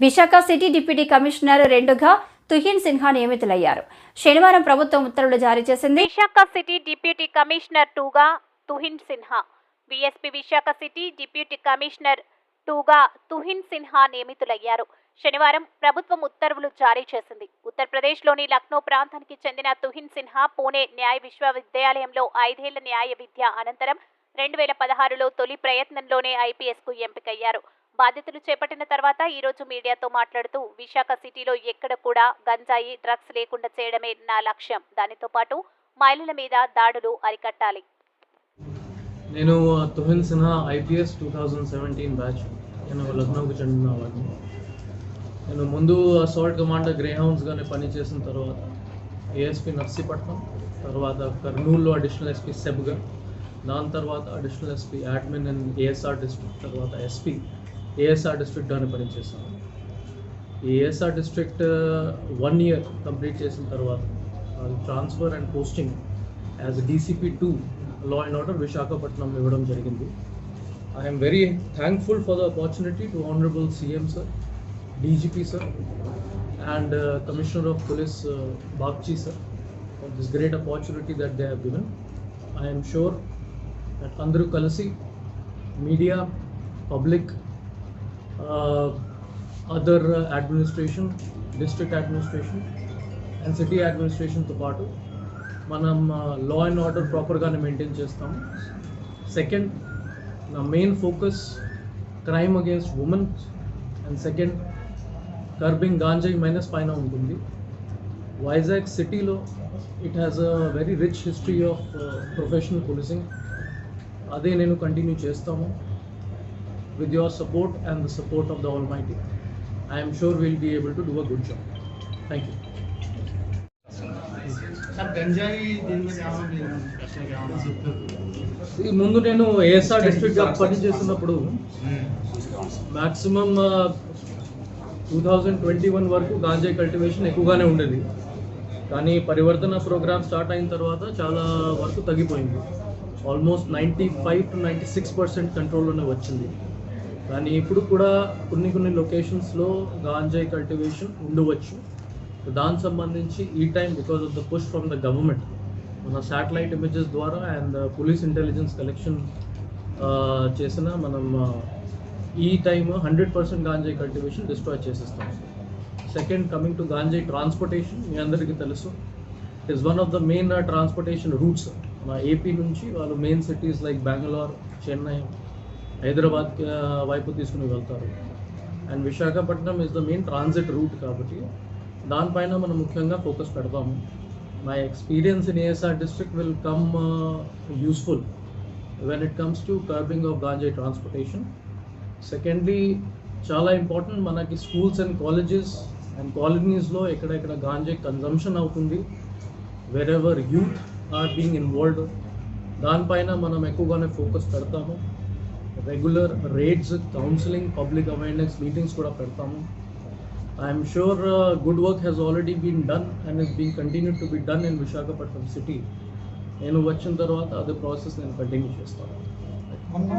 Visakha city deputy commissioner రెండుగా తుహిన్ సిన్హా నియమితులయ్యారు. శనివారం ప్రభుత్వం ఉత్తర్వులు జారీ చేసింది. విశాఖ సిటీ డిప్యూటీ కమిషనర్ టూగా Tuhin Sinha BSP Visakha city deputy commissioner టూగా తుహిన్ సిన్హా నియమితులయ్యారు. శనివారం ప్రభుత్వం ఉత్తర్వులు జారీ చేసింది. ఉత్తరప్రదేశ్లోని లక్నో ప్రాంతానికి చెందిన తుహిన్ సిన్హా పూణే న్యాయ విశ్వవిద్యాలయంలో ఐదేళ్ళ న్యాయ విద్య అనంతరం రెండు వేల పదహారులో తొలి ప్రయత్నంలోనే ఐపీఎస్కు ఎంపికయ్యారు. బాధ్యతలు చేపట్టిన తర్వాత ఈరోజు మీడియాతో మాట్లాడుతూ విశాఖ సిటీలో ఎక్కడ కూడా గంజాయి డ్రగ్స్ లేకుండా చేయడమే నా లక్ష్యం. దానితో పాటు మహిళల మీద దాడులు అరికట్టాలి. నేను Tuhin Sinha IPS two thousand seventeen batch. నేను లక్నోకి చెందిన వాడిని. నేను ముందు అసాల్ట్ కమాండర్ గ్రే హౌన్స్గానే పనిచేసిన తర్వాత ఏఎస్పీ నర్సీపట్నం తర్వాత కర్నూలులో అడిషనల్ ఎస్పీ సెబ్గా దాని తర్వాత additional SP admin and ASR district తర్వాత ఎస్పీ ఏఎస్ఆర్ డిస్ట్రిక్ట్ అని పనిచేశాను ఈ ASR district one year complete చేసిన తర్వాత transfer and posting as DCP two law and order Visakhapatnam ఇవ్వడం జరిగింది. I'm very thankful for the opportunity to honourable CM sir DGP sir and commissioner of police Babji sir for this great opportunity that they have given I'm sure that అందరూ కలిసి media public other administration district administration and city అడ్మినిస్ట్రేషన్తో పాటు మనం law and order ప్రాపర్గానే maintain చేస్తాము. Second నా main focus crime against women and second curbing గాంజాయి menace పైన ఉంటుంది. వైజాగ్ సిటీలో it has a very rich history of professional policing అదే నేను కంటిన్యూ చేస్తాము. And the support of the Almighty, I am sure we'll be able to do a good job. Thank you. Sir గంజాయి దీని మీద నేను ఏఎస్ఆర్ డిస్ట్రిక్ట్గా పనిచేస్తున్నప్పుడు maximum two thousand twenty one వరకు గాంజాయి కల్టివేషన్ ఎక్కువగానే ఉండేది. కానీ పరివర్తన ప్రోగ్రామ్ స్టార్ట్ అయిన తర్వాత చాలా వరకు తగ్గిపోయింది. Almost ninety five to ninety six percent కంట్రోల్లోనే వచ్చింది. కానీ ఇప్పుడు కూడా కొన్ని కొన్ని లొకేషన్స్లో గాంజాయి కల్టివేషన్ ఉండవచ్చు. దానికి సంబంధించి ఈ time because of the push from the government మన శాటిలైట్ ఇమేజెస్ ద్వారా అండ్ పోలీస్ ఇంటెలిజెన్స్ కలెక్షన్ చేసిన మనం ఈ టైం హండ్రెడ్ పర్సెంట్ గాంజాయి కల్టివేషన్ డిస్ట్రాయ్ చేసేస్తాం. సెకండ్ కమింగ్ టు గాంజాయి ట్రాన్స్పోర్టేషన్ మీ అందరికీ తెలుసు. It is one of the main transportation routes మా ఏపీ నుంచి వాళ్ళు main cities like Bengaluru Chennai Hyderabad వైపు తీసుకుని వెళ్తారు. And Visakhapatnam is the main transit route కాబట్టి దానిపైన మనం ముఖ్యంగా ఫోకస్ పెడతాము my experience in ASR district will come useful when it comes to curbing of గాంజాయి transportation secondly చాలా ఇంపార్టెంట్ మనకి స్కూల్స్ అండ్ కాలేజెస్ అండ్ కాలనీస్లో ఎక్కడెక్కడ గాంజాయి కన్జంప్షన్ అవుతుంది. Wherever youth are being involved దానిపైన మనం ఎక్కువగానే ఫోకస్ పెడతాము. Regular raids counselling public awareness meetings కూడా పెడతాము. I'm sure good work has already been done and is been continue to be done in Visakhapatnam city నేను వచ్చిన తర్వాత అదే ప్రాసెస్ నేను కంటిన్యూ చేస్తాను. మొన్న